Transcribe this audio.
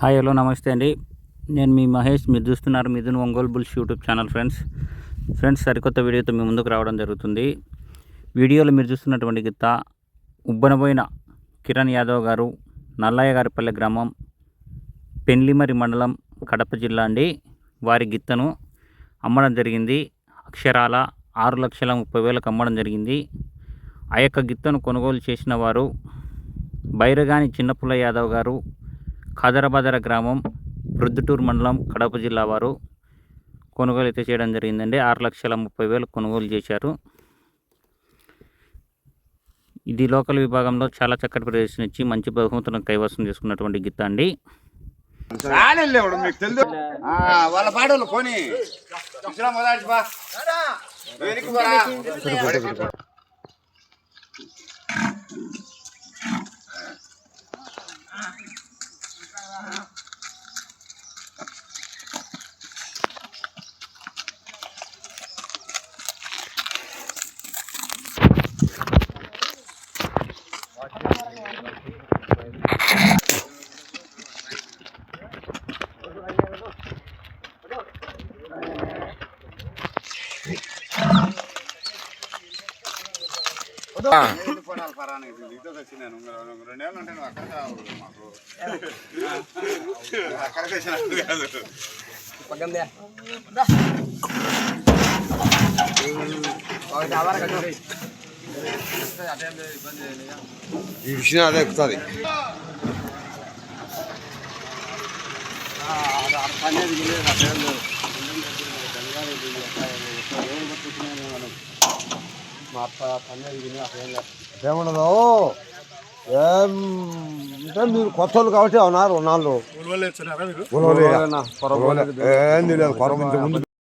Hi hello నమస్తే అండి. నేను మీ మహేష్. మీరు చూస్తున్నారు Mithun Ongole bulls YouTube channel friends. Friends సరికొత్త వీడియోతో మీ ముందుకు రావడం జరుగుతుంది. వీడియోలో మీరు చూస్తున్నటువంటి గిత్త ఉబ్బనబోయిన కిరణ్ యాదవ్ గారు నల్లయ్య గారిపల్లె గ్రామం పెండ్లిమరి మండలం కడప జిల్లా అండి. వారి గిత్తను అమ్మడం జరిగింది. అక్షరాల ఆరు లక్షల ముప్పై వేలకు అమ్మడం జరిగింది. ఆ యొక్క గిత్తను కొనుగోలు చేసిన వారు బైరగాని చిన్నపుల్ల యాదవ్ గారు ఖదరబదర గ్రామం ప్రొద్దుటూరు మండలం కడప జిల్లా వారు కొనుగోలు అయితే చేయడం జరిగిందండి. ఆరు లక్షల ముప్పై వేలు కొనుగోలు చేశారు. ఇది లోకల్ విభాగంలో చాలా చక్కటి ప్రదర్శన ఇచ్చి మంచి బహుమతులను కైవసం చేసుకున్నటువంటి గిత్త అండి. రానిలేవాడు మీకు తెలుసు ఆ, వాళ్ళ పాడోళ్ళు పోనీ. ఈ విషయం అదే ఎక్కుతుంది. ఏమన్నదో ఏం అంటే మీరు కొత్త వాళ్ళు కాబట్టి ఉన్నారు ఉన్నాళ్ళు. ఏంది లేదు కొరవ ముందు